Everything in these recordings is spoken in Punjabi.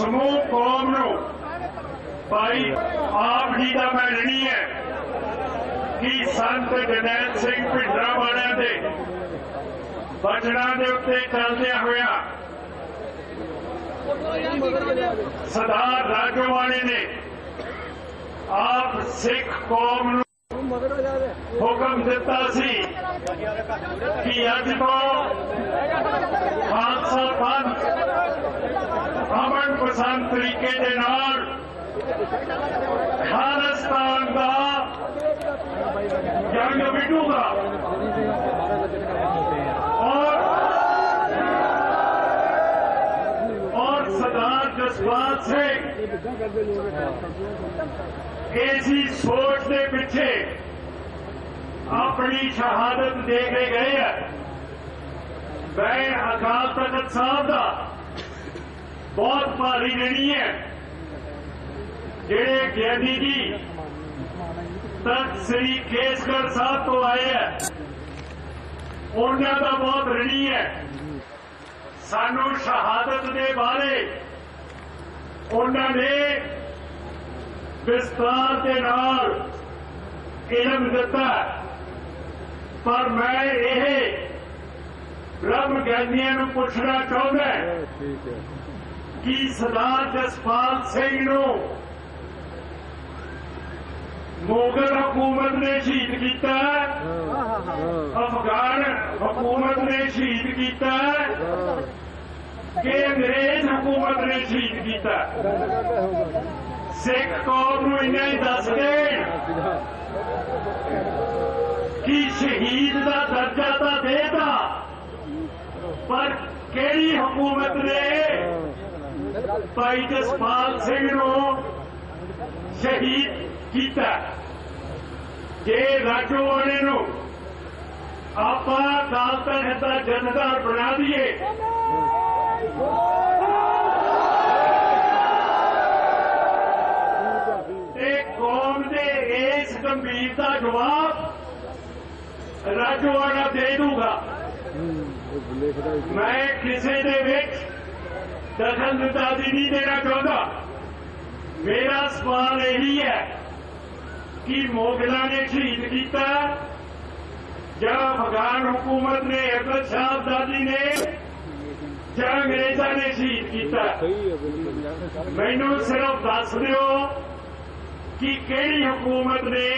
ਸਮੂਹ ਕੌਮ ਨੂੰ ਭਾਈ ਆਪ ਜੀ ਦਾ ਮੈਂ ਲੈਣੀ ਹੈ ਕਿ ਸੰਤ ਜਨੈਲ ਸਿੰਘ ਭਿੰਡਰਾ ਵਾਲਿਆਂ ਦੇ ਬਚਨਾਂ ਦੇ ਉੱਤੇ ਚੱਲਦਿਆਂ ਹੋਇਆ ਸਰਦਾਰ ਰਾਜੋਵਾਣੀ ਨੇ ਆਪ ਸਿੱਖ ਕੌਮ ਨੂੰ ਹੁਕਮ ਦਿੱਤਾ ਸੀ ਕਿ ਅੱਜ ਤੋਂ ਖਾਲਸਾ ਪੰਥ ਅਮਨ ਪਸੰਦ ਤਰੀਕੇ ਦੇ ਨਾਲ ਖਾਲਿਸਤਾਨ ਦਾ ਜੰਗ ਵਿਡੂਗਾ ਔਰ ਔਰ ਸਰਦਾਰ ਜਸਪਾਲ ਸਿੰਘ ਇਸੀ ਸੋਚ ਦੇ ਪਿੱਛੇ ਆਪਣੀ ਸ਼ਹਾਦਤ ਦੇ ਕੇ ਗਏ ਹੈ। ਮੈਂ ਅਕਾਲ ਤਖਤ ਸਾਹਿਬ ਦਾ ਬਹੁਤ ਭਾਰੀ ਰਣੀ ਹੈ। ਜਿਹੜੇ ਗਿਆਨੀ ਜੀ ਤਖਤ ਸ੍ਰੀ ਕੇਸਗੜ ਸਾਹਿਬ ਤੋਂ ਆਏ ਹੈ, ਉਹਨਾਂ ਦਾ ਬਹੁਤ ਰਣੀ ਹੈ। ਸਾਨੂੰ ਸ਼ਹਾਦਤ ਦੇ ਬਾਰੇ ਉਹਨਾਂ ਨੇ ਵਿਸਤਾਰ ਦੇ ਨਾਲ ਇਲਮ ਦਿੱਤਾ। ਪਰ ਮੈਂ ਇਹ ਬ੍ਰਹਮ ਗਿਆਨੀਆਂ ਨੂੰ ਪੁੱਛਣਾ ਚਾਹੁੰਦਾ ਹੈ ਕਿ ਸਰਦਾਰ ਜਸਪਾਲ ਸਿੰਘ ਨੂੰ ਮੁਗਲ ਹਕੂਮਤ ਨੇ ਸ਼ਹੀਦ ਕੀਤਾ ਅਫਗਾਨ ਹਕੂਮਤ ਨੇ ਸ਼ਹੀਦ ਕੀਤਾ ਕਿ ਅੰਗਰੇਜ਼ ਹਕੂਮਤ ਨੇ ਸ਼ਹੀਦ ਕੀਤਾ ਸਿੱਖ ਕੌਮ ਨੂੰ ਇੰਨਾ ਹੀ ਦੱਸ ਦੇਣ ਕਿ ਸ਼ਹੀਦ ਦਾ ਦਰਜਾ ਤਾਂ ਦੇਤਾ ਪਰ ਕਿਹੜੀ ਹਕੂਮਤ ਨੇ? ਭਾਈ ਜਸਪਾਲ ਸਿੰਘ ਨੂੰ ਸ਼ਹੀਦ ਕੀਤਾ। ਜੇ ਰਾਜੋਵਾਨੇ ਨੂੰ ਆਪਾਂ ਅਕਾਲ ਤਖਤ ਦਾ ਜਨਰਲ ਬਣਾ ਦਈਏ। ਤੇ ਕੌਮ ਦੇ ਇਸ ਗੰਭੀਰਤਾ ਜਵਾਬ ਰਾਜੋਵਾਨਾ ਦੇ ਦੂਗਾ ਮੈਂ ਕਿਸੇ ਦੇ ਵਿੱਚ ਦਖਲਅੰਦਾਜ਼ੀ ਨਹੀਂ ਦੇਣਾ ਚਾਹੁੰਦਾ। ਮੇਰਾ ਸਵਾਲ ਇਹੀ ਹੈ ਕਿ ਮੋਗਲਾਂ ਨੇ ਸ਼ਹੀਦ ਕੀਤਾ ਜਾਂ ਅਫਗਾਨ ਹਕੂਮਤ ਨੇ ਅਕਲ ਸ਼ਾਹ ਦਾਦੀ ਨੇ ਜਾਂ ਅੰਗਰੇਜ਼ਾਂ ਨੇ ਸ਼ਹੀਦ ਕੀਤਾ? ਮੈਨੂੰ ਸਿਰਫ ਦੱਸ ਦਿਓ ਕਿ ਕਿਹੜੀ ਹਕੂਮਤ ਨੇ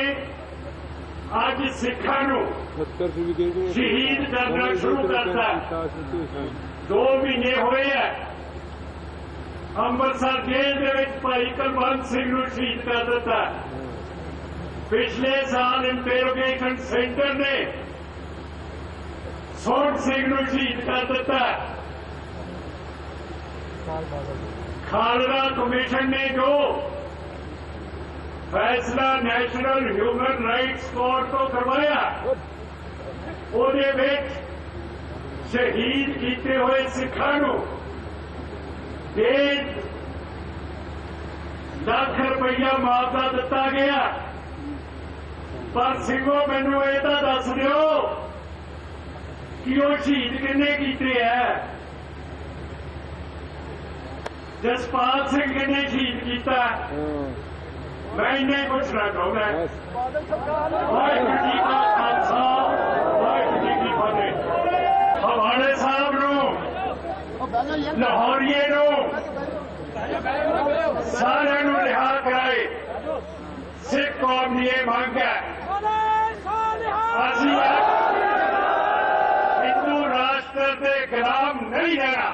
ਅੱਜ ਸਿੱਖਾਂ ਨੂੰ 70 ਸੀ ਵੀ ਦੇ ਦੇ ਸ਼ਹੀਦ ਕਰਨਾ ਸ਼ੁਰੂ ਕਰਤਾ। ਦੋ ਮਹੀਨੇ ਹੋਏ ਆ। ਅੰਮ੍ਰਿਤਸਰ ਜੇਲ੍ਹ ਦੇ ਵਿੱਚ ਭਾਈ ਕੁਲਵੰਤ ਸਿੰਘ ਨੂੰ ਸ਼ਹੀਦ ਕਰ ਦਿੱਤਾ। ਪਿਛਲੇ ਸਾਲ ਇੰਟਰੋਗੇਸ਼ਨ ਸੈਂਟਰ ਨੇ ਸੋਹਣ ਸਿੰਘ ਨੂੰ ਸ਼ਹੀਦ ਕਰ ਦਿੱਤਾ। ਖਾਲੜਾ ਕਮਿਸ਼ਨ ਨੇ ਜੋ ਫੈਸਲਾ ਨੈਸ਼ਨਲ ਹਿਊਮਨ ਰਾਈਟਸ ਕੋਰਟ ਤੋਂ ਕਰਵਾਇਆ। ਉਹਦੇ ਵਿੱਚ ਸ਼ਹੀਦ ਕੀਤੇ ਹੋਏ ਸਿੱਖਾਂ ਨੂੰ ਡੇਢ ਲੱਖ ਰੁਪਈਆ ਮੁਆਵਜ਼ਾ ਦਿੱਤਾ ਗਿਆ। ਪਰ ਸਿੰਘੋ, ਮੈਨੂੰ ਇਹ ਤਾਂ ਦੱਸ ਦਿਓ ਕਿ ਉਹ ਸ਼ਹੀਦ ਕਿੰਨੇ ਕੀਤੇ ਐ ਜਸਪਾਲ ਸਿੰਘ ਕਿੰਨੇ ਸ਼ਹੀਦ ਕੀਤਾ? ਮੈਂ ਇੰਨਾ ਪੁੱਛਣਾ ਚਾਹੁੰਦਾ ਵਾਹਿਗੁਰੂ ਜੀ ਕਾ ਖਾਲਸਾ, ਵਾਹਿਗੁਰੂ ਜੀ ਕੀ ਫਤਿਹ। ਹਵਾਲੇ ਸਾਹਿਬ ਨੂੰ, ਲਾਹੌਰੀਏ ਨੂੰ, ਸਾਰਿਆਂ ਨੂੰ ਰਿਹਾ ਕਰਾਏ। ਸਿੱਖ ਕੌਮ ਦੀ ਇਹ ਮੰਗ ਹੈ। ਅਸੀਂ ਹਿੰਦੂ ਰਾਸ਼ਟਰ ਦੇ ਗੁਲਾਮ ਨਹੀਂ ਰਹਿਣਾ